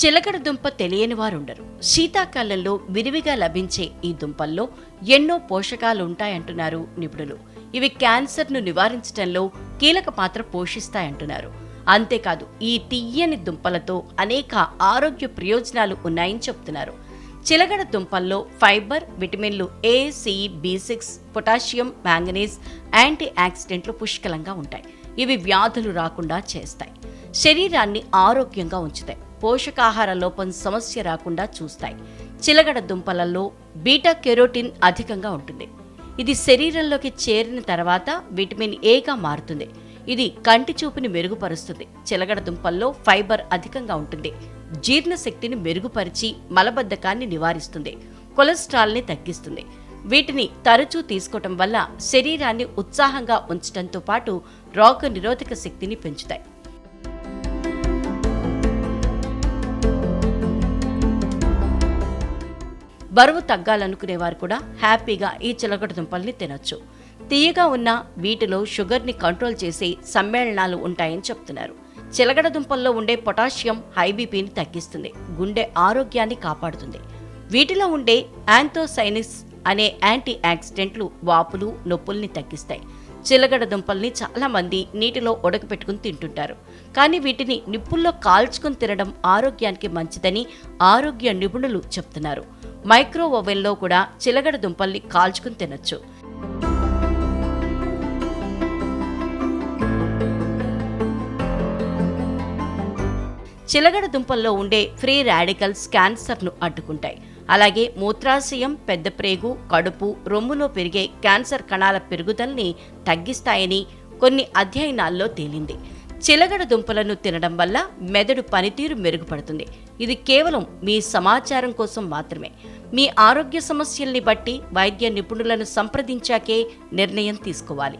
చిలకడ దుంప తెలియని వారుండరు. శీతాకాలంలో విరివిగా లభించే ఈ దుంపల్లో ఎన్నో పోషకాలు ఉంటాయంటున్నారు నిపుణులు. ఇవి క్యాన్సర్ను నివారించడంలో కీలక పాత్ర పోషిస్తాయంటున్నారు. అంతేకాదు ఈ తియ్యని దుంపలతో అనేక ఆరోగ్య ప్రయోజనాలు ఉన్నాయని చెప్తున్నారు. చిలగడ దుంపల్లో ఫైబర్ విటమిన్లు A C B six potassium manganese anti ఆక్సిడెంట్లు పుష్కలంగా ఉంటాయి. ఇవి వ్యాధులు రాకుండా చేస్తాయి. శరీరాన్ని ఆరోగ్యంగా ఉంచుతాయి. పోషకాహార లోపం సమస్య రాకుండా చూస్తాయి. చిలగడ దుంపలలో బీటా కెరోటిన్ అధికంగా ఉంటుంది. ఇది శరీరంలోకి చేరిన తర్వాత విటమిన్ ఏగా మారుతుంది. ఇది కంటి చూపుని మెరుగుపరుస్తుంది. చిలగడ దుంపల్లో ఫైబర్ అధికంగా ఉంటుంది. జీర్ణశక్తిని మెరుగుపరిచి మలబద్ధకాన్ని నివారిస్తుంది. కొలెస్ట్రాల్ని తగ్గిస్తుంది. వీటిని తరచూ తీసుకోవటం వల్ల శరీరాన్ని ఉత్సాహంగా ఉంచడంతో పాటు రోగ నిరోధక శక్తిని పెంచుతాయి. బరువు తగ్గాలనుకునేవారు కూడా హ్యాపీగా ఈ చిలకడ దుంపల్ని తినొచ్చు. తీయగా ఉన్న వీటిలో షుగర్ని కంట్రోల్ చేసే సమ్మేళనాలు ఉంటాయని చెప్తున్నారు. చిలగడ దుంపల్లో ఉండే పొటాషియం హై బీపీని తగ్గిస్తుంది. గుండె ఆరోగ్యాన్ని కాపాడుతుంది. వీటిలో ఉండే యాంథోసైనిస్ అనే యాంటీ యాక్సిడెంట్లు వాపులు నొప్పుల్ని తగ్గిస్తాయి. చిలగడ దుంపల్ని చాలా మంది నీటిలో ఉడకపెట్టుకుని తింటుంటారు. కానీ వీటిని నిప్పుల్లో కాల్చుకుని తినడం ఆరోగ్యానికి మంచిదని ఆరోగ్య నిపుణులు చెప్తున్నారు. మైక్రో ఓవెన్లో కూడా చిలగడ దుంపల్ని కాల్చుకుని తినొచ్చు. చిలగడ దుంపల్లో ఉండే ఫ్రీ రాడికల్స్ క్యాన్సర్ను అడ్డుకుంటాయి. అలాగే మూత్రాశయం పెద్ద ప్రేగు కడుపు రొమ్ములో పెరిగే క్యాన్సర్ కణాల పెరుగుదలని తగ్గిస్తాయని కొన్ని అధ్యయనాల్లో తేలింది. చిలగడ దుంపలను తినడం వల్ల మెదడు పనితీరు మెరుగుపడుతుంది. ఇది కేవలం మీ సమాచారం కోసం మాత్రమే. మీ ఆరోగ్య సమస్యల్ని బట్టి వైద్య నిపుణులను సంప్రదించాకే నిర్ణయం తీసుకోవాలి.